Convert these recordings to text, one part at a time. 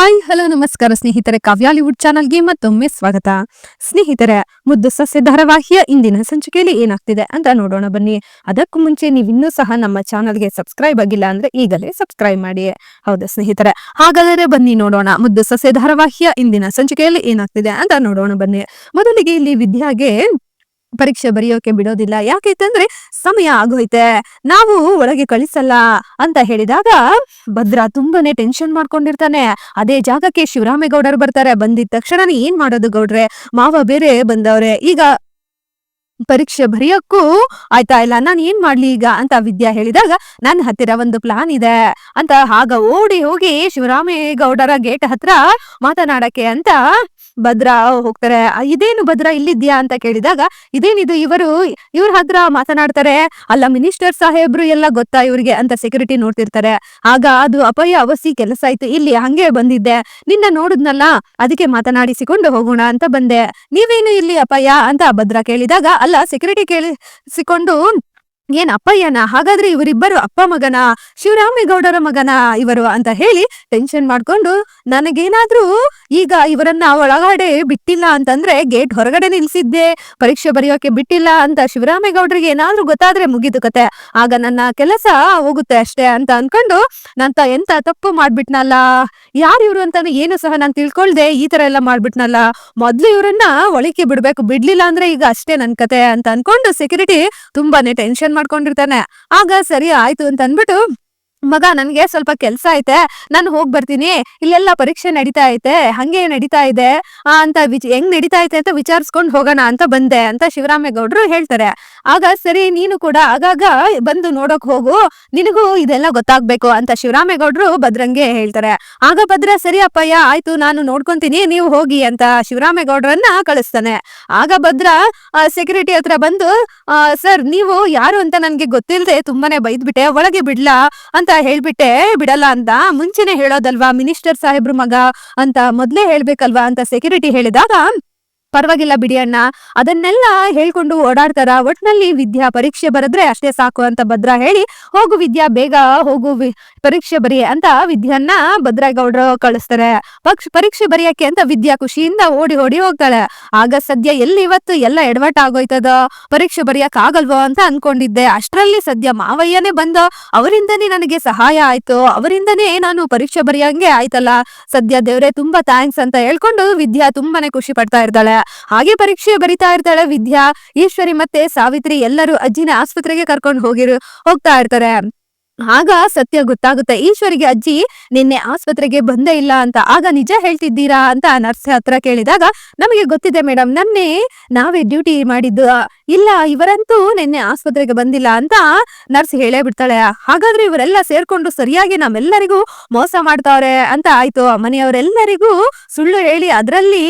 Hi, hello, ನಮಸ್ಕಾರ ಸ್ನೇಹಿತರೆ ಕಾವ್ಯಾಲಿವುಡ್ ಚಾನಲ್ಗೆ ಮತ್ತೊಮ್ಮೆ ಸ್ವಾಗತ. ಸ್ನೇಹಿತರೆ, ಮುದ್ದು ಸಸ್ಯ ಧಾರಾವಾಹಿಯ ಇಂದಿನ ಸಂಚಿಕೆಯಲ್ಲಿ ಏನಾಗ್ತಿದೆ ಅಂತ ನೋಡೋಣ ಬನ್ನಿ. ಅದಕ್ಕೂ ಮುಂಚೆ ನೀವು ಇನ್ನೂ ಸಹ ನಮ್ಮ ಚಾನಲ್ಗೆ ಸಬ್ಸ್ಕ್ರೈಬ್ ಆಗಿಲ್ಲ ಅಂದ್ರೆ ಈಗಲೇ ಸಬ್ಸ್ಕ್ರೈಬ್ ಮಾಡಿ. ಹೌದು ಸ್ನೇಹಿತರೆ, ಹಾಗಾದರೆ ಬನ್ನಿ ನೋಡೋಣ ಮುದ್ದು ಸಸ್ಯ ಧಾರಾವಾಹಿಯ ಇಂದಿನ ಸಂಚಿಕೆಯಲ್ಲಿ ಏನಾಗ್ತಿದೆ ಅಂತ ನೋಡೋಣ ಬನ್ನಿ. ಮೊದಲಿಗೆ ಇಲ್ಲಿ ವಿದ್ಯಾಗೆ ಪರೀಕ್ಷೆ ಬರೆಯೋಕೆ ಬಿಡೋದಿಲ್ಲ. ಯಾಕೈತಂದ್ರೆ ಸಮಯ ಆಗೋಯ್ತೆ. ನಾವು ಒಳಗೆ ಕಳಿಸಲ್ಲ ಅಂತ ಹೇಳಿದಾಗ ಭದ್ರ ತುಂಬಾನೇ ಟೆನ್ಷನ್ ಮಾಡ್ಕೊಂಡಿರ್ತಾನೆ. ಅದೇ ಜಾಗಕ್ಕೆ ಶಿವರಾಮೇಗೌಡರು ಬರ್ತಾರೆ. ಬಂದಿದ ತಕ್ಷಣ ಏನ್ ಮಾಡೋದು ಗೌಡ್ರೆ? ಮಾವ ಬೇರೆ ಬಂದವ್ರೆ. ಈಗ ಪರೀಕ್ಷೆ ಬರೆಯೋಕ್ಕೂ ಆಯ್ತಾ ಇಲ್ಲ. ನಾನು ಏನ್ ಮಾಡ್ಲಿ ಈಗ ಅಂತ ವಿದ್ಯಾ ಹೇಳಿದಾಗ ನನ್ನ ಹತ್ತಿರ ಒಂದು ಪ್ಲಾನ್ ಇದೆ ಅಂತ ಆಗ ಓಡಿ ಹೋಗಿ ಶಿವರಾಮೇಗೌಡರ ಗೇಟ್ ಹತ್ರ ಮಾತನಾಡಕ್ಕೆ ಅಂತ ಭದ್ರ ಹೋಗ್ತಾರೆ. ಇದೇನು ಭದ್ರ ಇಲ್ಲಿದ್ಯಾ ಅಂತ ಕೇಳಿದಾಗ, ಇದೇನಿದು ಇವರು, ಇವ್ರ ಹತ್ರ ಮಾತನಾಡ್ತಾರೆ, ಅಲ್ಲ ಮಿನಿಸ್ಟರ್ ಸಾಹೇಬ್ರು ಎಲ್ಲ ಗೊತ್ತಾ ಇವ್ರಿಗೆ ಅಂತ ಸೆಕ್ಯೂರಿಟಿ ನೋಡ್ತಿರ್ತಾರೆ. ಆಗ ಅದು ಅಪಯ ಅವಸಿ ಕೆಲಸ ಆಯ್ತು, ಇಲ್ಲಿ ಹಂಗೆ ಬಂದಿದ್ದೆ. ನಿನ್ನ ನೋಡಿದ್ನಲ್ಲ, ಅದಕ್ಕೆ ಮಾತನಾಡಿಸಿಕೊಂಡು ಹೋಗೋಣ ಅಂತ ಬಂದೆ. ನೀವೇನು ಇಲ್ಲಿ ಅಪಾಯ ಅಂತ ಭದ್ರ ಕೇಳಿದಾಗ, ಅಲ್ಲ ಸೆಕ್ಯೂರಿಟಿ ಕೇಳಿಸಿಕೊಂಡು ಏನ್ ಅಪ್ಪಯ್ಯನ? ಹಾಗಾದ್ರೆ ಇವರಿಬ್ಬರು ಅಪ್ಪ ಮಗನ, ಶಿವರಾಮೇಗೌಡರ ಮಗನ ಇವರು ಅಂತ ಹೇಳಿ ಟೆನ್ಷನ್ ಮಾಡ್ಕೊಂಡು ನನಗೇನಾದ್ರೂ ಈಗ ಇವರನ್ನ ಒಳಗಡೆ ಬಿಟ್ಟಿಲ್ಲ ಅಂತಂದ್ರೆ ಗೇಟ್ ಹೊರಗಡೆ ನಿಲ್ಸಿದ್ದೆ, ಪರೀಕ್ಷೆ ಬರೆಯೋಕೆ ಬಿಟ್ಟಿಲ್ಲ ಅಂತ ಶಿವರಾಮೇಗೌಡರಿಗೆ ಏನಾದ್ರೂ ಗೊತ್ತಾದ್ರೆ ಮುಗಿದು ಕತೆ. ಆಗ ನನ್ನ ಕೆಲಸ ಹೋಗುತ್ತೆ ಅಷ್ಟೇ ಅಂತ ಅನ್ಕೊಂಡು ನಂತ ಎಂತ ತಪ್ಪು ಮಾಡ್ಬಿಟ್ನಲ್ಲ? ಯಾರು ಇವ್ರು ಅಂತ ಏನು ಸಹ ನಾನು ತಿಳ್ಕೊಳ್ದೆ, ಈ ತರ ಎಲ್ಲ ಮಾಡ್ಬಿಟ್ನಲ್ಲ? ಮೊದ್ಲು ಇವರನ್ನ ಒಳಕ್ಕೆ ಬಿಡ್ಬೇಕು, ಬಿಡ್ಲಿಲ್ಲ ಅಂದ್ರೆ ಈಗ ಅಷ್ಟೇ ನನ್ ಕತೆ ಅಂತ ಅನ್ಕೊಂಡು ಸೆಕ್ಯೂರಿಟಿ ತುಂಬಾನೇ ಟೆನ್ಷನ್ ಮಾಡ್ಕೊಂಡಿರ್ತಾನೆ. ಆಗ ಸರಿ ಆಯ್ತು ಅಂತ ಅನ್ಬಿಟ್ಟು ಮಗ ನನ್ಗೆ ಸ್ವಲ್ಪ ಕೆಲ್ಸ ಐತೆ, ನಾನು ಹೋಗ್ ಬರ್ತೀನಿ, ಇಲ್ಲೆಲ್ಲ ಪರೀಕ್ಷೆ ನಡೀತಾ ಐತೆ, ಹಂಗೆ ನಡೀತಾ ಇದೆ ಅಂತ ವಿಚ್, ಹೆಂಗ್ ನಡೀತಾ ಐತೆ ಅಂತ ವಿಚಾರಿಸ್ಕೊಂಡ್ ಹೋಗೋಣ ಅಂತ ಬಂದೆ ಅಂತ ಶಿವರಾಮೇಗೌಡರು ಹೇಳ್ತಾರೆ. ಆಗ ಸರಿ, ನೀನು ಕೂಡ ಆಗಾಗ ಬಂದು ನೋಡಕ್ ಹೋಗು, ನಿನಗೂ ಇದೆಲ್ಲ ಗೊತ್ತಾಗ್ಬೇಕು ಅಂತ ಶಿವರಾಮೇಗೌಡರು ಭದ್ರಂಗೆ ಹೇಳ್ತಾರೆ. ಆಗ ಭದ್ರ, ಸರಿ ಅಪ್ಪಯ್ಯ, ಆಯ್ತು, ನಾನು ನೋಡ್ಕೊಂತೀನಿ, ನೀವು ಹೋಗಿ ಅಂತ ಶಿವರಾಮೇಗೌಡರನ್ನ ಕಳಿಸ್ತಾನೆ. ಆಗ ಭದ್ರ ಸೆಕ್ಯೂರಿಟಿ ಹತ್ರ ಬಂದು ಸರ್, ನೀವು ಯಾರು ಅಂತ ನನ್ಗೆ ಗೊತ್ತಿಲ್ಲದೆ ತುಂಬಾನೇ ಬೈದ್ಬಿಟ್ಟೆ, ಒಳಗೆ ಬಿಡ್ಲಾ? ಅಂತ ಹೇಳ್ಬಿಟ್ಟೆ ಬಿಡಲ್ಲ ಅಂತ. ಮುಂಚೆನೆ ಹೇಳೋದಲ್ವಾ ಮಿನಿಸ್ಟರ್ ಸಾಹೇಬ್ರು ಮಗ ಅಂತ ಮೊದ್ಲೇ ಹೇಳ್ಬೇಕಲ್ವಾ ಅಂತ ಸೆಕ್ಯೂರಿಟಿ ಹೇಳಿದಾಗ ಪರವಾಗಿಲ್ಲ ಬಿಡಿ ಅಣ್ಣ. ಅದನ್ನೆಲ್ಲ ಹೇಳ್ಕೊಂಡು ಓಡಾಡ್ತಾರ? ಒಟ್ನಲ್ಲಿ ವಿದ್ಯಾ ಪರೀಕ್ಷೆ ಬರೆದ್ರೆ ಅಷ್ಟೇ ಸಾಕು ಅಂತ ಭದ್ರ ಹೇಳಿ, ಹೋಗು ವಿದ್ಯಾ, ಬೇಗ ಹೋಗು ಪರೀಕ್ಷೆ ಬರಿ ಅಂತ ವಿದ್ಯಾನ್ನ ಭದ್ರಗೌಡ್ರು ಕಳಿಸ್ತಾರೆ. ಪಕ್ಷ, ಪರೀಕ್ಷೆ ಬರೆಯಕ್ಕೆ ಅಂತ ವಿದ್ಯಾ ಖುಷಿಯಿಂದ ಓಡಿ ಓಡಿ ಹೋಗ್ತಾಳೆ. ಆಗ ಸದ್ಯ ಎಲ್ಲಿ ಇವತ್ತು ಎಲ್ಲ ಎಡವಟ್ ಆಗೋಯ್ತದ? ಪರೀಕ್ಷೆ ಬರೆಯಕ್ ಆಗಲ್ವೋ ಅಂತ ಅನ್ಕೊಂಡಿದ್ದೆ. ಅಷ್ಟರಲ್ಲಿ ಸದ್ಯ ಮಾವಯ್ಯನೇ ಬಂದ, ಅವರಿಂದನೇ ನನಗೆ ಸಹಾಯ ಆಯ್ತು. ಅವರಿಂದನೇ ನಾನು ಪರೀಕ್ಷೆ ಬರೆಯಂಗೆ ಆಯ್ತಲ್ಲ. ಸದ್ಯ ದೇವ್ರೆ ತುಂಬಾ ಥ್ಯಾಂಕ್ಸ್ ಅಂತ ಹೇಳ್ಕೊಂಡು ವಿದ್ಯಾ ತುಂಬಾನೇ ಖುಷಿ ಪಡ್ತಾ ಇರ್ತಾಳೆ. ಹಾಗೆ ಪರೀಕ್ಷೆ ಬರಿತಾ ಇರ್ತಾಳೆ. ವಿದ್ಯಾ, ಈಶ್ವರಿ ಮತ್ತೆ ಸಾವಿತ್ರಿ ಎಲ್ಲರೂ ಅಜ್ಜಿನ ಆಸ್ಪತ್ರೆಗೆ ಕರ್ಕೊಂಡು ಹೋಗಿರು, ಹೋಗ್ತಾ ಇರ್ತಾರೆ. ಆಗ ಸತ್ಯ ಗೊತ್ತಾಗುತ್ತೆ. ಈಶ್ವರಿಗೆ ಅಜ್ಜಿ, ನಿನ್ನೆ ಆಸ್ಪತ್ರೆಗೆ ಬಂದೇ ಇಲ್ಲ ಅಂತ ಆಗ ನಿಜ ಹೇಳ್ತಿದ್ದೀರಾ? ಅಂತ ನರ್ಸ್ ಹತ್ರ ಕೇಳಿದಾಗ, ನಮಗೆ ಗೊತ್ತಿದೆ ಮೇಡಮ್ ನನ್ನೆ ನಾವೇ ಡ್ಯೂಟಿ ಮಾಡಿದ್ದು, ಇಲ್ಲ, ಇವರಂತೂ ನಿನ್ನೆ ಆಸ್ಪತ್ರೆಗೆ ಬಂದಿಲ್ಲ ಅಂತ ನರ್ಸ್ ಹೇಳೇ ಬಿಡ್ತಾಳೆ. ಹಾಗಾದ್ರೆ ಇವರೆಲ್ಲ ಸೇರ್ಕೊಂಡು ಸರಿಯಾಗಿ ನಮ್ಮೆಲ್ಲರಿಗೂ ಮೋಸ ಮಾಡ್ತಾವ್ರೆ? ಅಂತ ಆಯ್ತು. ಮನೆಯವರೆಲ್ಲರಿಗೂ ಸುಳ್ಳು ಹೇಳಿ ಅದ್ರಲ್ಲಿ,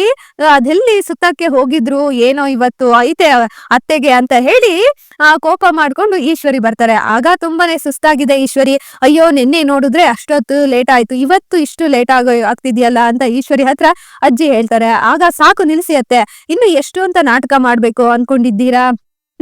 ಅದೆಲ್ಲಿ ಸುತ್ತಕ್ಕೆ ಹೋಗಿದ್ರು, ಏನೋ ಇವತ್ತು ಐತೆ ಅತ್ತೆಗೆ ಅಂತ ಹೇಳಿ, ಆ ಕೋಪ ಮಾಡ್ಕೊಂಡು ಈಶ್ವರಿ ಬರ್ತಾರೆ. ಆಗ ತುಂಬಾನೇ ಸುಸ್ತಾಗಿದೆ ಈಶ್ವರಿ, ಅಯ್ಯೋ, ನಿನ್ನೆ ನೋಡಿದ್ರೆ ಅಷ್ಟೊತ್ತು ಲೇಟ್ ಆಯ್ತು, ಇವತ್ತು ಇಷ್ಟು ಲೇಟ್ ಆಗೋ ಆಗ್ತಿದ್ಯಲ್ಲ ಅಂತ ಈಶ್ವರಿ ಹತ್ರ ಅಜ್ಜಿ ಹೇಳ್ತಾರೆ. ಆಗ ಸಾಕು ನಿಲ್ಸಿ ಅತ್ತೆ, ಇನ್ನು ಎಷ್ಟು ಅಂತ ನಾಟಕ ಮಾಡ್ಬೇಕು ಅನ್ಕೊಂಡಿದ್ದೀರಾ?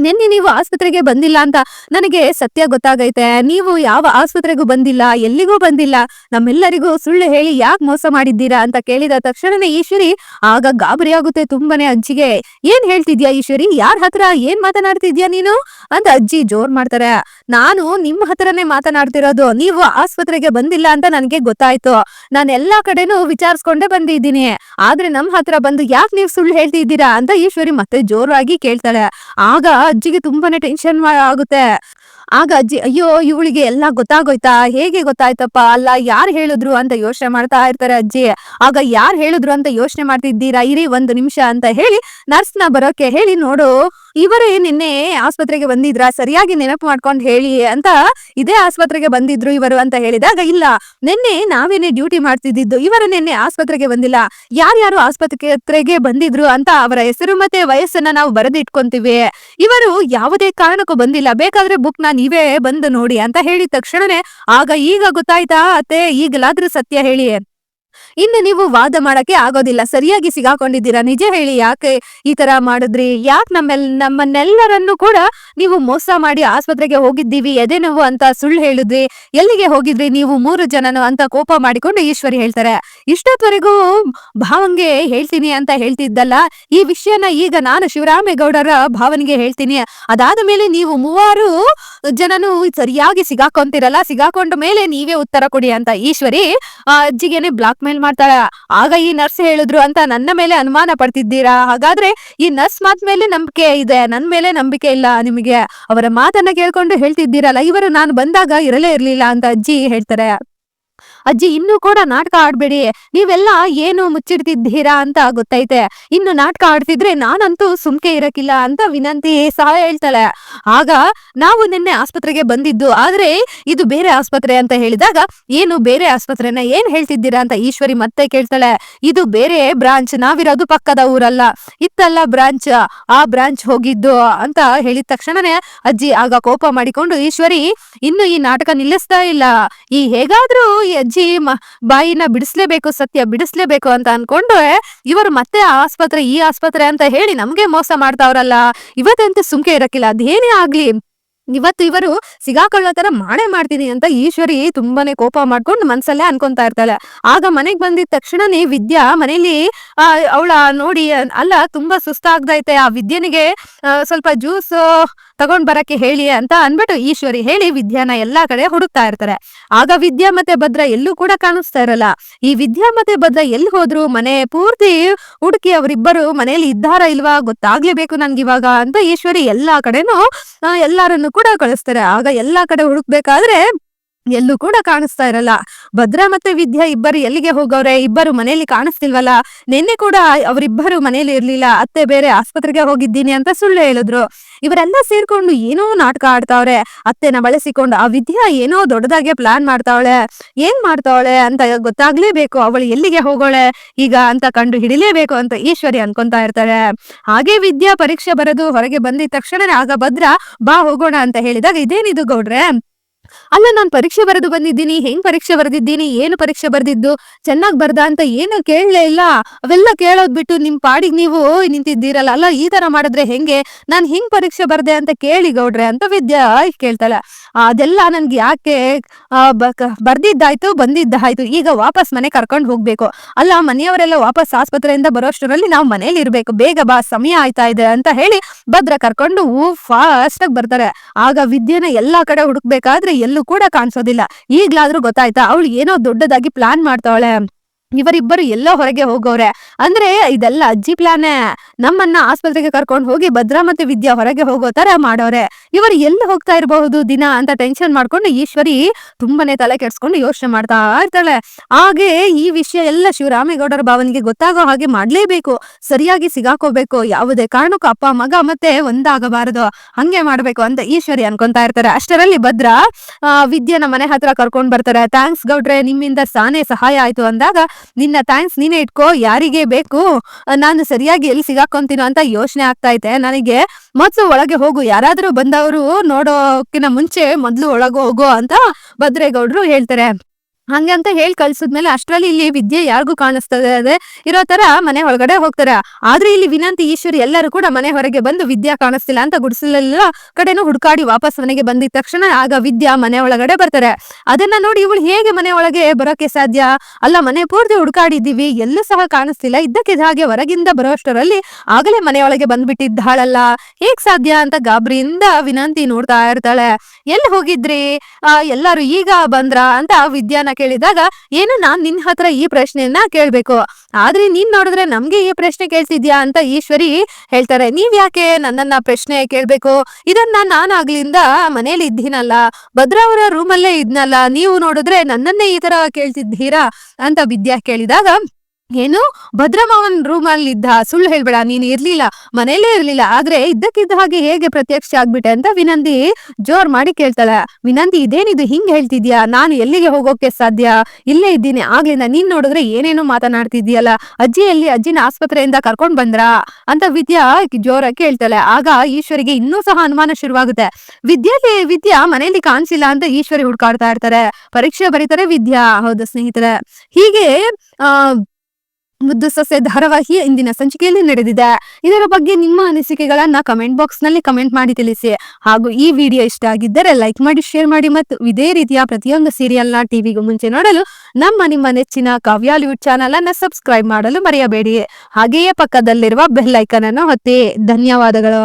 ನಿನ್ನೆ ನೀವು ಆಸ್ಪತ್ರೆಗೆ ಬಂದಿಲ್ಲ ಅಂತ ನನಗೆ ಸತ್ಯ ಗೊತ್ತಾಗೈತೆ. ನೀವು ಯಾವ ಆಸ್ಪತ್ರೆಗೂ ಬಂದಿಲ್ಲ, ಎಲ್ಲಿಗೂ ಬಂದಿಲ್ಲ, ನಮ್ಮೆಲ್ಲರಿಗೂ ಸುಳ್ಳು ಹೇಳಿ ಯಾಕೆ ಮೋಸ ಮಾಡಿದ್ದೀರಾ ಅಂತ ಕೇಳಿದ ತಕ್ಷಣನೇ ಈಶ್ವರಿ ಆಗ ಗಾಬರಿ ಆಗುತ್ತೆ ತುಂಬಾನೇ ಅಜ್ಜಿಗೆ ಏನ್ ಹೇಳ್ತಿದ್ಯಾ ಈಶ್ವರಿ? ಯಾರ ಹತ್ರ ಏನ್ ಮಾತನಾಡ್ತಿದ್ಯಾ ನೀನು? ಅಂತ ಅಜ್ಜಿ ಜೋರ್ ಮಾಡ್ತಾರೆ. ನಾನು ನಿಮ್ಮ ಹತ್ರನೇ ಮಾತನಾಡ್ತಿರೋದು, ನೀವು ಆಸ್ಪತ್ರೆಗೆ ಬಂದಿಲ್ಲ ಅಂತ ನನಗೆ ಗೊತ್ತಾಯ್ತು. ನಾನು ಎಲ್ಲಾ ಕಡೆನೂ ವಿಚಾರಿಸ್ಕೊಂಡೇ ಬಂದಿದ್ದೀನಿ. ಆದ್ರೆ ನಮ್ ಹತ್ರ ಬಂದು ಯಾಕೆ ನೀವು ಸುಳ್ಳು ಹೇಳ್ತಿದ್ದೀರಾ ಅಂತ ಈಶ್ವರಿ ಮತ್ತೆ ಜೋರಾಗಿ ಕೇಳ್ತಾಳೆ. ಆಗ ಅಜ್ಜಿಗೆ ತುಂಬಾನೇ ಟೆನ್ಷನ್ ಆಗುತ್ತೆ. ಆಗ ಅಜ್ಜಿ, ಅಯ್ಯೋ, ಇವಳಿಗೆ ಎಲ್ಲ ಗೊತ್ತಾಗೋಯ್ತಾ? ಹೇಗೆ ಗೊತ್ತಾಯ್ತಪ್ಪ? ಅಲ್ಲ, ಯಾರು ಹೇಳಿದ್ರು? ಅಂತ ಯೋಚನೆ ಮಾಡ್ತಾ ಇರ್ತಾರೆ ಅಜ್ಜಿ. ಆಗ, ಯಾರು ಹೇಳಿದ್ರು ಅಂತ ಯೋಚನೆ ಮಾಡ್ತಿದ್ದೀರಾ? ಇರಿ ಒಂದು ನಿಮಿಷ ಅಂತ ಹೇಳಿ ನರ್ಸ್ನ ಬರೋಕೆ ಹೇಳಿ ನೋಡು. ಇವರೇ ನಿನ್ನೆ ಆಸ್ಪತ್ರೆಗೆ ಬಂದಿದ್ರ? ಸರಿಯಾಗಿ ನೆನಪು ಮಾಡ್ಕೊಂಡು ಹೇಳಿ ಅಂತ ಇದೇ ಆಸ್ಪತ್ರೆಗೆ ಬಂದಿದ್ರು ಇವರು ಅಂತ ಹೇಳಿದಾಗ, ಇಲ್ಲ, ನಿನ್ನೆ ನಾವೇನೆ ಡ್ಯೂಟಿ ಮಾಡ್ತಿದ್ದಿದ್ದು ಇವರು ನಿನ್ನೆ ಆಸ್ಪತ್ರೆಗೆ ಬಂದಿಲ್ಲ. ಯಾರ್ಯಾರು ಆಸ್ಪತ್ರೆಗೆ ಬಂದಿದ್ರು ಅಂತ ಅವರ ಹೆಸರು ಮತ್ತೆ ವಯಸ್ಸನ್ನ ನಾವು ಬರೆದಿಟ್ಕೊಂತೀವಿ. ಇವರು ಯಾವುದೇ ಕಾರಣಕ್ಕೂ ಬಂದಿಲ್ಲ. ಬೇಕಾದ್ರೆ ಬುಕ್ನ ನೀವೇ ಬಂದು ನೋಡಿ ಅಂತ ಹೇಳಿದ ತಕ್ಷಣನೇ, ಆಗ ಈಗ ಗೊತ್ತಾಯ್ತಾ ಅತ್ತೆ? ಈಗಲಾದ್ರೂ ಸತ್ಯ ಹೇಳಿ ಇನ್ನು ನೀವು ವಾದ ಮಾಡಕ್ಕೆ ಆಗೋದಿಲ್ಲ. ಸರಿಯಾಗಿ ಸಿಗಾಕೊಂಡಿದ್ದೀರಾ? ನಿಜ ಹೇಳಿ, ಯಾಕೆ ಈ ತರ ಮಾಡಿದ್ರಿ? ಯಾಕೆ ನಮ್ಮೆಲ್, ನಮ್ಮನ್ನೆಲ್ಲರನ್ನು ಕೂಡ ನೀವು ಮೋಸ ಮಾಡಿ ಆಸ್ಪತ್ರೆಗೆ ಹೋಗಿದ್ದೀವಿ, ಎದೆ ನೋವು ಅಂತ ಸುಳ್ಳು ಹೇಳಿದ್ರಿ. ಎಲ್ಲಿಗೆ ಹೋಗಿದ್ರಿ ನೀವು ಮೂರು ಜನನು ಅಂತ ಕೋಪ ಮಾಡಿಕೊಂಡು ಈಶ್ವರಿ ಹೇಳ್ತಾರೆ. ಇಷ್ಟೊತ್ತವರೆಗೂ ಭಾವಂಗೆ ಹೇಳ್ತೀನಿ ಅಂತ ಹೇಳ್ತಿದ್ದಲ್ಲ. ಈ ವಿಷಯನ ಈಗ ನಾನು ಶಿವರಾಮೇಗೌಡರ ಭಾವನಿಗೆ ಹೇಳ್ತೀನಿ. ಅದಾದ ಮೇಲೆ ನೀವು ಮೂವರು ಜನನು ಸರಿಯಾಗಿ ಸಿಗಾಕೊಂತಿರಲ್ಲ, ಸಿಗಾಕೊಂಡ ಮೇಲೆ ನೀವೇ ಉತ್ತರ ಕೊಡಿ ಅಂತ ಈಶ್ವರಿ ಅಜ್ಜಿಗೆನೆ ಬ್ಲಾಕ್ ಮೇಲ್ ಮಾಡ್ತಾಳ. ಆಗ ಈ ನರ್ಸ್ ಹೇಳಿದ್ರು, ಅಂತ ನನ್ನ ಮೇಲೆ ಅನುಮಾನ ಪಡ್ತಿದ್ದೀರಾ? ಹಾಗಾದ್ರೆ ಈ ನರ್ಸ್ ಮಾತ್ ಮೇಲೆ ನಂಬಿಕೆ ಇದೆ, ನನ್ ಮೇಲೆ ನಂಬಿಕೆ ಇಲ್ಲ ನಿಮಗೆ. ಅವರ ಮಾತನ್ನ ಕೇಳ್ಕೊಂಡು ಹೇಳ್ತಿದ್ದೀರಲ್ಲ, ಇವರು ನಾನು ಬಂದಾಗ ಇರಲೇ ಇರ್ಲಿಲ್ಲ ಅಂತ ಅಜ್ಜಿ ಹೇಳ್ತಾರೆ. ಅಜ್ಜಿ, ಇನ್ನೂ ಕೂಡ ನಾಟಕ ಆಡ್ಬೇಡಿ. ನೀವೆಲ್ಲ ಏನು ಮುಚ್ಚಿಡ್ತಿದ್ದೀರಾ ಅಂತ ಗೊತ್ತೈತೆ. ಇನ್ನು ನಾಟಕ ಆಡ್ತಿದ್ರೆ ನಾನಂತೂ ಸುಮ್ಕೆ ಇರಕ್ಕಿಲ್ಲ ಅಂತ ವಿನಂತಿ ಸಹ ಹೇಳ್ತಾಳೆ. ಆಗ ನಾವು ನಿನ್ನೆ ಆಸ್ಪತ್ರೆಗೆ ಬಂದಿದ್ದು. ಆದ್ರೆ ಇದು ಬೇರೆ ಆಸ್ಪತ್ರೆ ಅಂತ ಹೇಳಿದಾಗ, ಏನು ಬೇರೆ ಆಸ್ಪತ್ರೆನ ಏನ್ ಹೇಳ್ತಿದ್ದೀರಾ ಅಂತ ಈಶ್ವರಿ ಮತ್ತೆ ಕೇಳ್ತಾಳೆ. ಇದು ಬೇರೆ ಬ್ರಾಂಚ್, ನಾವಿರೋದು ಪಕ್ಕದ ಊರಲ್ಲ. ಇತ್ತಲ್ಲ ಬ್ರಾಂಚ್, ಆ ಬ್ರಾಂಚ್ ಹೋಗಿದ್ದು ಅಂತ ಹೇಳಿದ ತಕ್ಷಣನೇ ಅಜ್ಜಿ ಆಗ ಕೋಪ ಮಾಡಿಕೊಂಡು, ಈಶ್ವರಿ, ಇನ್ನು ಈ ನಾಟಕ ನಿಲ್ಲಿಸ್ತಾ ಇಲ್ಲ. ಈ ಹೇಗಾದ್ರೂ ಈ ಅಜ್ಜಿ ಮ- ಬಾಯಿನ ಬಿಡಿಸ್ಲೇಬೇಕು, ಸತ್ಯ ಬಿಡಿಸ್ಲೇಬೇಕು ಅಂತ ಅನ್ಕೊಂಡು ಇವರು ಮತ್ತೆ ಆಸ್ಪತ್ರೆ, ಈ ಆಸ್ಪತ್ರೆ ಅಂತ ಹೇಳಿ ನಮ್ಗೆ ಮೋಸ ಮಾಡ್ತಾವ್ರಲ್ಲ. ಇವತ್ತಂತೂ ಸುಮ್ಕೆ ಇರಕ್ಕಿಲ್ಲ. ಅದೇನೇ ಆಗ್ಲಿ. ಇವತ್ತು ಇವರು ಸಿಗಾಕೊಳ್ಳೋ ತರ ಮಾಡೇ ಮಾಡ್ತೀನಿ ಅಂತ ಈಶ್ವರಿ ತುಂಬಾನೇ ಕೋಪ ಮಾಡ್ಕೊಂಡು ಮನ್ಸಲ್ಲೇ ಅನ್ಕೊಂತಾ ಇರ್ತಾಳೆ. ಆಗ ಮನೆಗ್ ಬಂದಿದ ತಕ್ಷಣನೇ ವಿದ್ಯಾ ಮನೇಲಿ ಆ, ಅವಳ ನೋಡಿ, ಅಲ್ಲ, ತುಂಬಾ ಸುಸ್ತಾಗ್ದೈತೆ, ಆ ವಿದ್ಯನಿಗೆ ಸ್ವಲ್ಪ ಜ್ಯೂಸ್ ತಗೊಂಡ್ ಬರಕ್ಕೆ ಹೇಳಿ ಅಂತ ಅನ್ಬಿಟ್ಟು ಈಶ್ವರಿ ಹೇಳಿ ವಿದ್ಯಾನ ಎಲ್ಲಾ ಕಡೆ ಹುಡುಕ್ತಾ ಇರ್ತಾರೆ. ಆಗ ವಿದ್ಯಾ ಮತ್ತೆ ಭದ್ರ ಎಲ್ಲೂ ಕೂಡ ಕಾಣಿಸ್ತಾ ಇರಲ್ಲ. ಈ ವಿದ್ಯಾ ಮತ್ತೆ ಭದ್ರ ಎಲ್ಲಿ ಹೋದ್ರು ಮನೆ ಪೂರ್ತಿ ಹುಡುಕಿ ಅವರಿಬ್ಬರು ಮನೆಯಲ್ಲಿ ಇದ್ದಾರಾ ಇಲ್ವಾ ಗೊತ್ತಾಗ್ಲೇಬೇಕು ನನ್ಗೆ ಇವಾಗ ಅಂತ ಈಶ್ವರಿ ಎಲ್ಲಾ ಕಡೆನೂ ಎಲ್ಲಾರನ್ನು ಕೂಡ ಕಳಿಸ್ತಾರೆ. ಆಗ ಎಲ್ಲಾ ಕಡೆ ಹುಡುಕ್ಬೇಕಾದ್ರೆ ಎಲ್ಲೂ ಕೂಡ ಕಾಣಿಸ್ತಾ ಇರಲ್ಲ. ಭದ್ರ ಮತ್ತೆ ವಿದ್ಯಾ ಇಬ್ಬರು ಎಲ್ಲಿಗೆ ಹೋಗವ್ರೆ? ಇಬ್ಬರು ಮನೆಯಲ್ಲಿ ಕಾಣಿಸ್ತಿಲ್ವಲ್ಲ? ನಿನ್ನೆ ಕೂಡ ಅವರಿಬ್ಬರು ಮನೆಯಲ್ಲಿ ಇರ್ಲಿಲ್ಲ. ಅತ್ತೆ ಬೇರೆ ಆಸ್ಪತ್ರೆಗೆ ಹೋಗಿದ್ದೀನಿ ಅಂತ ಸುಳ್ಳು ಹೇಳಿದ್ರು. ಇವರೆಲ್ಲ ಸೇರ್ಕೊಂಡು ಏನೋ ನಾಟಕ ಆಡ್ತಾವ್ರೆ. ಅತ್ತೆನ ಬಳಸಿಕೊಂಡು ಆ ವಿದ್ಯಾ ಏನೋ ದೊಡ್ಡದಾಗೆ ಪ್ಲಾನ್ ಮಾಡ್ತಾವಳೆ. ಏನ್ ಮಾಡ್ತಾವಳೆ ಅಂತ ಗೊತ್ತಾಗ್ಲೇಬೇಕು. ಅವಳು ಎಲ್ಲಿಗೆ ಹೋಗೋಳೆ? ಈಗ ಅಂತ ಕಂಡು ಹಿಡಿಲೇಬೇಕು ಅಂತ ಈಶ್ವರಿ ಅನ್ಕೊಂತಾ ಇರ್ತಾರೆ. ಹಾಗೆ ವಿದ್ಯಾ ಪರೀಕ್ಷೆ ಬರೆದು ಹೊರಗೆ ಬಂದಿದ ತಕ್ಷಣನೇ ಆಗ ಭದ್ರ ಬಾ ಹೋಗೋಣ ಅಂತ ಹೇಳಿದಾಗ ಇದೇನಿದು ಗೌಡ್ರೆ? ಅಲ್ಲ, ನಾನ್ ಪರೀಕ್ಷೆ ಬರೆದು ಬಂದಿದ್ದೀನಿ. ಹೆಂಗ್ ಪರೀಕ್ಷೆ ಬರೆದಿದ್ದೀನಿ? ಏನು ಪರೀಕ್ಷೆ ಬರೆದಿದ್ದು? ಚೆನ್ನಾಗ್ ಬರ್ದ ಅಂತ ಏನು ಕೇಳಲೇ ಇಲ್ಲ. ಅವೆಲ್ಲ ಕೇಳೋದ್ ಬಿಟ್ಟು ನಿಮ್ ಪಾಡಿಗೆ ನೀವು ನಿಂತಿದ್ದೀರಲ್ಲ. ಅಲ್ಲ, ಈ ತರ ಮಾಡಿದ್ರೆ ಹೆಂಗೆ? ನಾನ್ ಹಿಂಗ್ ಪರೀಕ್ಷೆ ಬರ್ದೆ ಅಂತ ಕೇಳಿ ಗೌಡ್ರೆ, ಅಂತ ವಿದ್ಯಾ ಕೇಳ್ತಾಳೆ. ಅದೆಲ್ಲ ನನ್ಗೆ ಯಾಕೆ ಬರ್ದಿದ್ದಾಯ್ತು, ಬಂದಿದ್ದಾಯ್ತು. ಈಗ ವಾಪಸ್ ಮನೆ ಕರ್ಕೊಂಡು ಹೋಗ್ಬೇಕು. ಅಲ್ಲ, ಮನೆಯವರೆಲ್ಲ ವಾಪಸ್ ಆಸ್ಪತ್ರೆಯಿಂದ ಬರೋಷ್ಟರಲ್ಲಿ ನಾವು ಮನೇಲಿ ಇರ್ಬೇಕು. ಬೇಗ ಬಾ, ಸಮಯ ಆಯ್ತಾ ಇದೆ ಅಂತ ಹೇಳಿ ಭದ್ರ ಕರ್ಕೊಂಡು ಫಾಸ್ಟ್ ಆಗಿ ಬರ್ತಾರೆ. ಆಗ ವಿದ್ಯೆನ ಎಲ್ಲಾ ಕಡೆ ಹುಡುಕ್ಬೇಕಾದ್ರೆ ಎಲ್ಲೂ ಕೂಡ ಕಾಣಿಸೋದಿಲ್ಲ. ಈಗ್ಲಾದ್ರೂ ಗೊತ್ತಾಯ್ತಾ ಅವಳು ಏನೋ ದೊಡ್ಡದಾಗಿ ಪ್ಲಾನ್ ಮಾಡ್ತಾವಳೆ ಇವರಿಬ್ಬರು ಎಲ್ಲೋ ಹೊರಗೆ ಹೋಗೋರೆ. ಅಂದ್ರೆ ಇದೆಲ್ಲ ಅಜ್ಜಿ ಪ್ಲಾನೇ ನಮ್ಮನ್ನ ಆಸ್ಪತ್ರೆಗೆ ಕರ್ಕೊಂಡು ಹೋಗಿ ಭದ್ರಾ ಮತ್ತೆ ವಿದ್ಯಾ ಹೊರಗೆ ಹೋಗೋ ತರ ಮಾಡೋರೆ. ಇವರು ಎಲ್ಲಿ ಹೋಗ್ತಾ ಇರಬಹುದು ದಿನ ಅಂತ ಟೆನ್ಷನ್ ಮಾಡ್ಕೊಂಡು ಈಶ್ವರಿ ತುಂಬಾನೇ ತಲೆ ಕೆಡ್ಸ್ಕೊಂಡು ಯೋಚನೆ ಮಾಡ್ತಾ ಇರ್ತಾಳೆ. ಹಾಗೆ ಈ ವಿಷಯ ಎಲ್ಲ ಶಿವರಾಮೇಗೌಡರ ಭಾವನಿಗೆ ಗೊತ್ತಾಗೋ ಹಾಗೆ ಮಾಡ್ಲೇಬೇಕು. ಸರಿಯಾಗಿ ಸಿಗಾಕೋಬೇಕು. ಯಾವುದೇ ಕಾರಣಕ್ಕೂ ಅಪ್ಪ, ಮಗ ಮತ್ತೆ ಒಂದಾಗಬಾರದು. ಹಂಗೆ ಮಾಡ್ಬೇಕು ಅಂತ ಈಶ್ವರಿ ಅನ್ಕೊಂತಾ ಇರ್ತಾರೆ. ಅಷ್ಟರಲ್ಲಿ ಭದ್ರ, ಆ, ವಿದ್ಯೆನ ಮನೆ ಹತ್ರ ಕರ್ಕೊಂಡ್ ಬರ್ತಾರೆ. ಥ್ಯಾಂಕ್ಸ್ ಗೌಡ್ರೆ, ನಿಮ್ಮಿಂದ ಸಾನೇ ಸಹಾಯ ಆಯ್ತು ಅಂದಾಗ ನಿನ್ನ ಥ್ಯಾಂಕ್ಸ್ ನೀನೇ ಇಟ್ಕೋ, ಯಾರಿಗೆ ಬೇಕು ನಾನು ಸರಿಯಾಗಿ ಎಲ್ಲಿ ಸಿಗಾಕೊಂತೀನೋ ಅಂತ ಯೋಚನೆ ಆಗ್ತಾ ಇದೆ. ನನಗೆ ಮೊದಲು ಒಳಗೆ ಹೋಗು, ಯಾರಾದರೂ ಬಂದವರು ನೋಡೋಕಿನ ಮುಂಚೆ ಮೊದಲು ಒಳಗೆ ಹೋಗು ಅಂತ ಭದ್ರೇಗೌಡರು ಹೇಳ್ತಾರೆ. ಹಂಗೆ ಅಂತ ಹೇಳಿ ಕಳ್ಸಿದ್ಮೇಲೆ ಅಷ್ಟರಲ್ಲಿ ಇಲ್ಲಿ ವಿದ್ಯೆ ಯಾರಿಗೂ ಕಾಣಿಸ್ತದೆ ಅದೇ ಇರೋ ತರ ಮನೆ ಒಳಗಡೆ ಹೋಗ್ತಾರೆ. ಆದ್ರೆ ಇಲ್ಲಿ ವಿನಂತಿ ಈಶ್ವರಿ ಎಲ್ಲರೂ ಕೂಡ ಮನೆ ಹೊರಗೆ ಬಂದು ವಿದ್ಯಾ ಕಾಣಿಸ್ತಿಲ್ಲ ಅಂತ ಗುಡಿಸಲೆಲ್ಲ ಕಡೆನೂ ಹುಡುಕಾಡಿ ವಾಪಸ್ ಮನೆಗೆ ಬಂದಿದ ತಕ್ಷಣ ಆಗ ವಿದ್ಯಾ ಮನೆ ಒಳಗಡೆ ಬರ್ತಾರೆ. ಅದನ್ನ ನೋಡಿ ಇವಳು ಹೇಗೆ ಮನೆ ಒಳಗೆ ಬರೋಕೆ ಸಾಧ್ಯ? ಅಲ್ಲ, ಮನೆ ಪೂರ್ತಿ ಹುಡುಕಾಡಿದ್ದೀವಿ, ಎಲ್ಲೂ ಸಹ ಕಾಣಿಸ್ತಿಲ್ಲ ಇದ್ದಕ್ಕೆ ಹಾಗೆ ಹೊರಗಿಂದ ಬರೋಷ್ಟರಲ್ಲಿ ಆಗಲೇ ಮನೆಯೊಳಗೆ ಬಂದ್ಬಿಟ್ಟಿದ್ದಾಳಲ್ಲ ಹೇಗ್ ಸಾಧ್ಯ ಅಂತ ಗಾಬರಿಯಿಂದ ವಿನಂತಿ ನೋಡ್ತಾ ಇರ್ತಾಳೆ. ಎಲ್ಲಿ ಹೋಗಿದ್ರಿ? ಎಲ್ಲಾರು ಈಗ ಬಂದ್ರ ಅಂತ ವಿದ್ಯಾನ ಕೇಳಿದಾಗ, ಏನು ನಾನ್ ನಿನ್ ಹತ್ರ ಈ ಪ್ರಶ್ನೆಯನ್ನ ಕೇಳ್ಬೇಕು? ಆದ್ರೆ ನೀನ್ ನೋಡಿದ್ರೆ ನಮ್ಗೆ ಈ ಪ್ರಶ್ನೆ ಕೇಳ್ತಿದ್ಯಾ? ಅಂತ ಈಶ್ವರಿ ಹೇಳ್ತಾರೆ. ನೀವ್ ಯಾಕೆ ನನ್ನನ್ನ ಪ್ರಶ್ನೆ ಕೇಳ್ಬೇಕು? ಇದನ್ನ ನಾನಾಗ್ಲಿಂದ ಮನೇಲಿ ಇದ್ದೀನಲ್ಲ, ಭದ್ರಾ ಅವರ ರೂಮಲ್ಲೇ ಇದ್ನಲ್ಲ, ನೀವು ನೋಡಿದ್ರೆ ನನ್ನನ್ನೇ ಈ ತರ ಕೇಳ್ತಿದ್ದೀರಾ? ಅಂತ ವಿದ್ಯಾ ಕೇಳಿದಾಗ ಏನು? ಭದ್ರಮಾವನ್ ರೂಮ್ ಇದ್ದ ಸುಳ್ಳು ಹೇಳ್ಬೇಡ, ನೀನು ಇರ್ಲಿಲ್ಲ ಮನೇಲೇ ಇರ್ಲಿಲ್ಲ, ಆದ್ರೆ ಇದ್ದಕ್ಕಿದ್ದ ಹಾಗೆ ಹೇಗೆ ಪ್ರತ್ಯಕ್ಷ ಆಗ್ಬಿಟ್ಟೆ ಅಂತ ವಿನಂತಿ ಜೋರ್ ಮಾಡಿ ಕೇಳ್ತಾಳೆ. ವಿನಂತಿ, ಇದೇನಿದು ಹಿಂಗ್ ಹೇಳ್ತಿದ್ಯಾ? ನಾನು ಎಲ್ಲಿಗೆ ಹೋಗೋಕೆ ಸಾಧ್ಯ? ಇಲ್ಲೇ ಇದ್ದೀನಿ, ಆಗ್ಲಿಂದ ನೀನ್ ನೋಡಿದ್ರೆ ಏನೇನೋ ಮಾತನಾಡ್ತಿದ್ಯಲ್ಲ ಅಜ್ಜಿ ಎಲ್ಲಿ ಅಜ್ಜಿನ ಆಸ್ಪತ್ರೆಯಿಂದ ಕರ್ಕೊಂಡ್ ಬಂದ್ರಾ? ಅಂತ ವಿದ್ಯಾ ಜೋರಾಗಿ ಕೇಳ್ತಾಳೆ. ಆಗ ಈಶ್ವರಿಗೆ ಇನ್ನೂ ಸಹ ಅನುಮಾನ ಶುರುವಾಗುತ್ತೆ. ವಿದ್ಯಾಗೆ ವಿದ್ಯಾ ಮನೇಲಿ ಕಾಣಿಸಿಲ್ಲ ಅಂತ ಈಶ್ವರಿ ಹುಡ್ಕಾಡ್ತಾ ಇರ್ತಾರೆ. ಪರೀಕ್ಷೆ ಬರೀತಾರೆ ವಿದ್ಯಾ, ಹೌದು ಸ್ನೇಹಿತರೆ. ಹೀಗೆ, ಆ ಮುದ್ದು ಸಸ್ಯ ಧಾರಾವಾಹಿ ಇಂದಿನ ಸಂಚಿಕೆಯಲ್ಲಿ ನಡೆದಿದೆ. ಇದರ ಬಗ್ಗೆ ನಿಮ್ಮ ಅನಿಸಿಕೆಗಳನ್ನ ಕಮೆಂಟ್ ಬಾಕ್ಸ್ನಲ್ಲಿ ಕಮೆಂಟ್ ಮಾಡಿ ತಿಳಿಸಿ. ಹಾಗೂ ಈ ವಿಡಿಯೋ ಇಷ್ಟ ಆಗಿದ್ದರೆ ಲೈಕ್ ಮಾಡಿ ಶೇರ್ ಮಾಡಿ ಮತ್ತು ಇದೇ ರೀತಿಯ ಪ್ರತಿಯೊಂದು ಸೀರಿಯಲ್ನ ಟಿವಿಗೂ ಮುಂಚೆ ನೋಡಲು ನಮ್ಮ ನಿಮ್ಮ ನೆಚ್ಚಿನ ಕಾವ್ಯಾಲಿವುಡ್ ಚಾನಲ್ ಅನ್ನ ಸಬ್ಸ್ಕ್ರೈಬ್ ಮಾಡಲು ಮರೆಯಬೇಡಿ. ಹಾಗೆಯೇ ಪಕ್ಕದಲ್ಲಿರುವ ಬೆಲ್ ಐಕನ್ ಅನ್ನು ಒತ್ತಿ. ಧನ್ಯವಾದಗಳು.